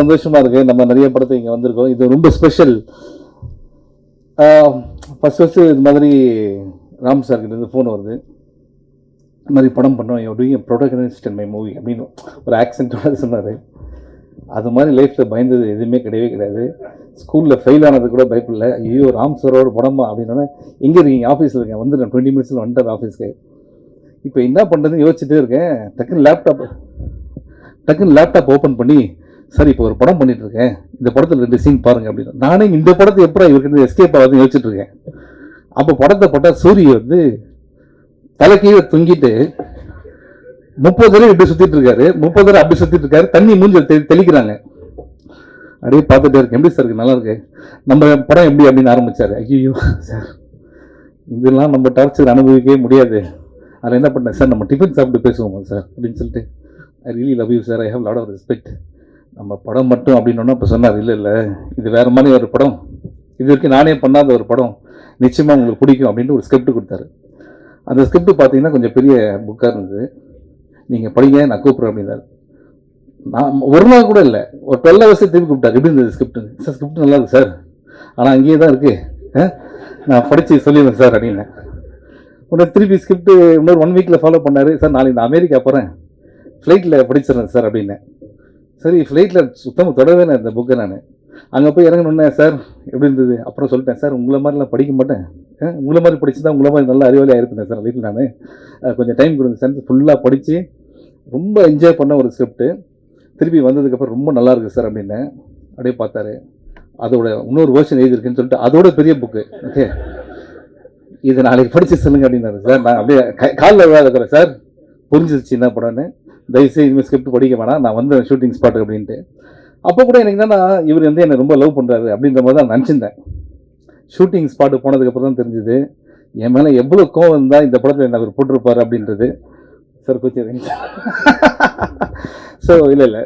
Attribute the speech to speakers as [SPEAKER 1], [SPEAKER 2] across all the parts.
[SPEAKER 1] சந்தோஷமாக இருக்கு. நம்ம நிறைய படத்தை இங்கே வந்திருக்கோம். இது ரொம்ப ஸ்பெஷல் ஃபஸ்ட் ஃபஸ்ட்டு இது மாதிரி ராம் சார் கிட்டேருந்து ஃபோன் வருது. இந்த மாதிரி படம் பண்ணோம். You doing protagonist my movie அப்படின்னு ஒரு ஆக்சென்ட்டோட சொன்னார். அது மாதிரி லைஃப்பில் பயந்தது எதுவுமே கிடையவே கிடையாது. ஸ்கூலில் ஃபெயில் ஆனது கூட பயப்படல. ஐயோ ராம் சாரோட படமா அப்படின்னோடனே எங்கே இருக்கீங்க ஆஃபீஸில் இருக்கேன். வந்து நான் டுவெண்ட்டி மினிட்ஸில் வந்துட்டார் ஆஃபீஸ்க்கு இப்போ என்ன பண்ணுறதுன்னு யோசிச்சுட்டே இருக்கேன். டக்குன்னு லேப்டாப் டக்குன்னு லேப்டாப் ஓப்பன் பண்ணி சார் இப்போ ஒரு படம் பண்ணிட்டு இருக்கேன் இந்த படத்தில் ரெண்டு சீன் பாருங்க அப்படின்னு. நானே இந்த படத்தை எப்படா இவருக்கு எஸ்கேப் ஆகுதுன்னு யோசிச்சுட்டு இருக்கேன். அப்போ படத்தை போட்டால் சூரிய வந்து தலை கீழே தொங்கிட்டு முப்பது தடவை இப்படி சுத்திட்டு இருக்காரு. முப்பது தடவை அப்படி சுத்திட்டு இருக்காரு. தண்ணி மூஞ்சி தெளி தெளிக்கிறாங்க. அப்படியே பார்த்துட்டே இருக்கு எப்படி சார் இருக்கு? நல்லா இருக்கு. நம்ம படம் எப்படி அப்படின்னு ஆரம்பிச்சாரு. ஐயோ சார் இதெல்லாம் நம்ம டார்ச்சர் அனுபவிக்கவே முடியாது. அதில் என்ன பண்ணேன் சார் நம்ம டிஃபன் சாப்பிட்டு பேசுவோம் சார் அப்படின்னு சொல்லிட்டு I really love you sir I have lot of respect நம்ம படம் மட்டும் அப்படின்னோன்னா இப்போ சொன்னார் இல்லை இல்லை இது வேறு மாதிரி ஒரு படம். இது வரைக்கும் நானே பண்ணாத ஒரு படம். நிச்சயமாக உங்களுக்கு பிடிக்கும் அப்படின்ட்டு ஒரு ஸ்கிரிப்ட் கொடுத்தாரு. அந்த ஸ்கிரிப்ட் பார்த்தீங்கன்னா கொஞ்சம் பெரிய புக்காக இருந்தது. நீங்கள் படிங்க நான் கூப்பிட்றேன் அப்படின்னாரு. நான் ஒரு நாள் கூட இல்லை. ஒரு டுவெல் ஹவர்ஸ் திருப்பி கூப்பிட்டார். எப்படி இருந்தது ஸ்கிரிப்ட் சார் ஸ்கிரிப்ட் நல்லா இருக்கு சார். ஆனால் அங்கேயே தான் இருக்குது நான் படித்து சொல்லிடுறேன் சார் அப்படின்னு. உடனே திருப்பி ஸ்கிரிப்ட் இன்னொரு ஒன் வீக்கில் ஃபாலோ பண்ணார். சார் நாளைக்கு நான் அமெரிக்கா போகிறேன் ஃப்ளைட்டில் படிச்சிடுறேன் சார் அப்படின்னு. சரி ஃப்ளைட்டில் சுத்தமாக தொடவே நான் இந்த புக்கை நான். அங்கே போய் இறங்கணுன்னே சார் எப்படி இருந்தது? அப்புறம் சொல்லிட்டேன் சார் உங்களை மாதிரிலாம் படிக்க மாட்டேன். உங்களை மாதிரி படிச்சு தான் உங்களை மாதிரி நல்ல அறிவாளியாக இருப்பேன் சார் வீட்டில் நான். கொஞ்சம் டைம் கொடுங்க சார் ஃபுல்லாக படித்து ரொம்ப என்ஜாய் பண்ண ஒரு ஸ்கிரிப்ட்டு திருப்பி வந்ததுக்கப்புறம் ரொம்ப நல்லாயிருக்கு சார் அப்படின்னு அப்படியே பார்த்தாரு. அதோட இன்னொரு வேர்ஷன் எழுதியிருக்குன்னு சொல்லிட்டு அதோட பெரிய புக்கு ஓகே. இதை நாளைக்கு படித்து சொல்லுங்க அப்படின்னாரு சார். நான் அப்படியே கை- காலில் விழாதுக்கிறேன் சார். புரிஞ்சிருச்சு என்ன படம்னு. தயவுசெய்து இனிமேல் ஸ்கிரிப்ட் படிக்க வேணாம். நான் வந்து ஷூட்டிங் ஸ்பாட் அப்படின்ட்டு. அப்போ கூட எனக்கு என்னன்னா இவர் வந்து என்னை ரொம்ப லவ் பண்ணுறாரு அப்படின்ற மாதிரி தான் நினச்சிருந்தேன். ஷூட்டிங் ஸ்பாட்டு போனதுக்கப்புறம் தான் தெரிஞ்சுது. என் மேலே எவ்வளோ கோவம் இருந்தால் இந்த படத்தில் என்ன அவர் போட்டிருப்பாரு அப்படின்றது. சார் கூச்சிடுறீங்க ஸோ இல்லை இல்லை.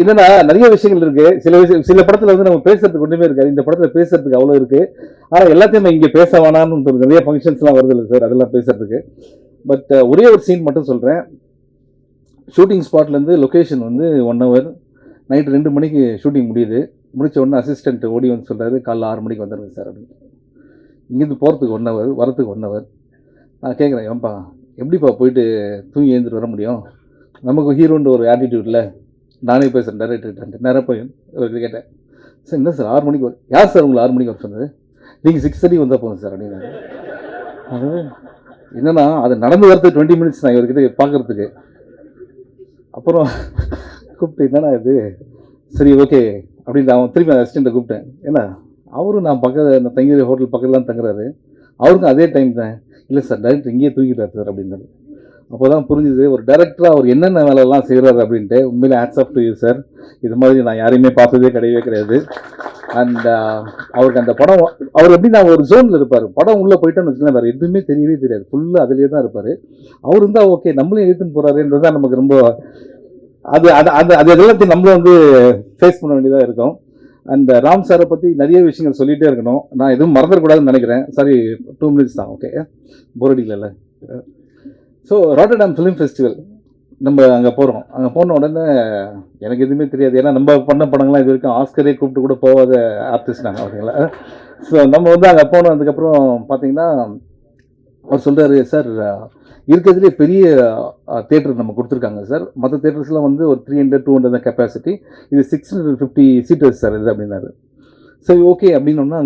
[SPEAKER 1] இல்லைன்னா நிறைய விஷயங்கள் இருக்குது சில விஷயம் சில படத்தில் வந்து நம்ம பேசுறதுக்கு ஒன்றுமே இருக்காது. இந்த படத்தில் பேசுறதுக்கு அவ்வளோ இருக்குது ஆனால் எல்லாத்தையும் இங்கே பேச வேணான்னு நிறைய ஃபங்க்ஷன்ஸ்லாம் வருது இல்லை சார் அதெல்லாம் பேசுறதுக்கு. பட் ஒரே ஒரு சீன் மட்டும் சொல்கிறேன் ஷூட்டிங் ஸ்பாட்லேருந்து லொக்கேஷன் வந்து ஒன் ஹவர் நைட் ரெண்டு மணிக்கு ஷூட்டிங் முடியுது. முடிச்ச உடனே அசிஸ்டன்ட் ஓடி வந்து சொல்கிறாரு காலைல ஆறு மணிக்கு வந்துடுங்க சார் அப்படின்னு. இங்கேருந்து போகிறதுக்கு ஒன் ஹவர் வரத்துக்கு ஒன் ஹவர் நான் கேட்குறேன் ஏன்பா எப்படிப்பா போயிட்டு தூங்கி எழுந்துட்டு வர முடியும்? நமக்கு ஹீரோன்ற ஒரு ஆட்டிடியூடில் நானே பேசுகிறேன் டேரக்டர் நேராக போய் அவர்கிட்ட கேட்டேன். சார் என்ன சார் ஆறு மணிக்கு வரும் யார் சார் உங்களை ஆறு மணிக்கு வர சொன்னது? நீங்கள் சிக்ஸ் தேர்ட்டி வந்தால் போதும் சார் அப்படின்னு. அது என்னன்னா அது நடந்து வரது டுவெண்ட்டி மினிட்ஸ் நான் இவர்கிட்ட பார்க்குறதுக்கு அப்புறம் கூப்பிட்டு என்னடா இது? சரி ஓகே அப்படின்னு அவன் திருப்பி அந்த அசிஸ்டண்ட்டை கூப்பிட்டேன். ஏன்னா அவரும் நான் பக்கத்தில் அந்த தங்கிற ஹோட்டல் பக்கத்தில் தான் தங்குறாரு. அவருக்கும் அதே டைம் தான். இல்லை சார் டேரக்டர் இங்கேயே தூங்கிட்டார் சார் அப்படின்னாரு. அப்போ தான் புரிஞ்சுது ஒரு டேரக்டராக அவர் என்னென்ன வேலைலாம் செய்கிறாரு அப்படின்ட்டு உண்மையிலே hats off to you sir இது மாதிரி நான் யாரையுமே பார்த்ததே கிடையவே கிடையாது. அண்ட் uh, அவருக்கு அந்த படம் அவர் எப்படி நான் ஒரு ஜோனில் இருப்பார். படம் உள்ளே போயிட்டோன்னு வச்சுக்கலாம் வேறு எதுவுமே தெரியவே தெரியாது. ஃபுல்லாக அதிலே தான் இருப்பார். அவர் இருந்தால் ஓகே நம்மளே எடுத்துன்னு போகிறாருன்றது தான் நமக்கு ரொம்ப அது அது அது அது எல்லாத்தையும் நம்மளும் வந்து ஃபேஸ் பண்ண வேண்டியதாக இருக்கும். அந்த uh, ராம் சாரை பற்றி நிறைய விஷயங்கள் சொல்லிகிட்டே இருக்கணும். நான் எதுவும் மறந்துடக்கூடாதுன்னு நினைக்கிறேன். சாரி டூ மினிட்ஸ் தான் ஓகே போரடிக்கல ஸோ ராட்டர்டாம் ஃபிலிம் ஃபெஸ்டிவல் நம்ம அங்கே போகிறோம் அங்கே போன உடனே எனக்கு எதுவுமே தெரியாது. ஏன்னா நம்ம பண்ண படங்கள்லாம் இது வரைக்கும் ஆஸ்கரே கூப்பிட்டு கூட போகாத ஆர்டிஸ்ட் நாங்கள் ஓகேங்களா ஸோ நம்ம வந்து அங்கே போனதுக்கப்புறம் பார்த்தீங்கன்னா அவர் சொல்கிறாரு சார் இருக்கிறதுலே பெரிய தேட்டர் நம்ம கொடுத்துருக்காங்க சார். மற்ற தேட்டர்ஸ்லாம் வந்து ஒரு த்ரீ ஹண்ட்ரட் டூ ஹண்ட்ரட் தான் கெப்பாசிட்டி இது six hundred fifty seaters sir இது அப்படின்னாரு. சரி ஓகே அப்படின்னோன்னா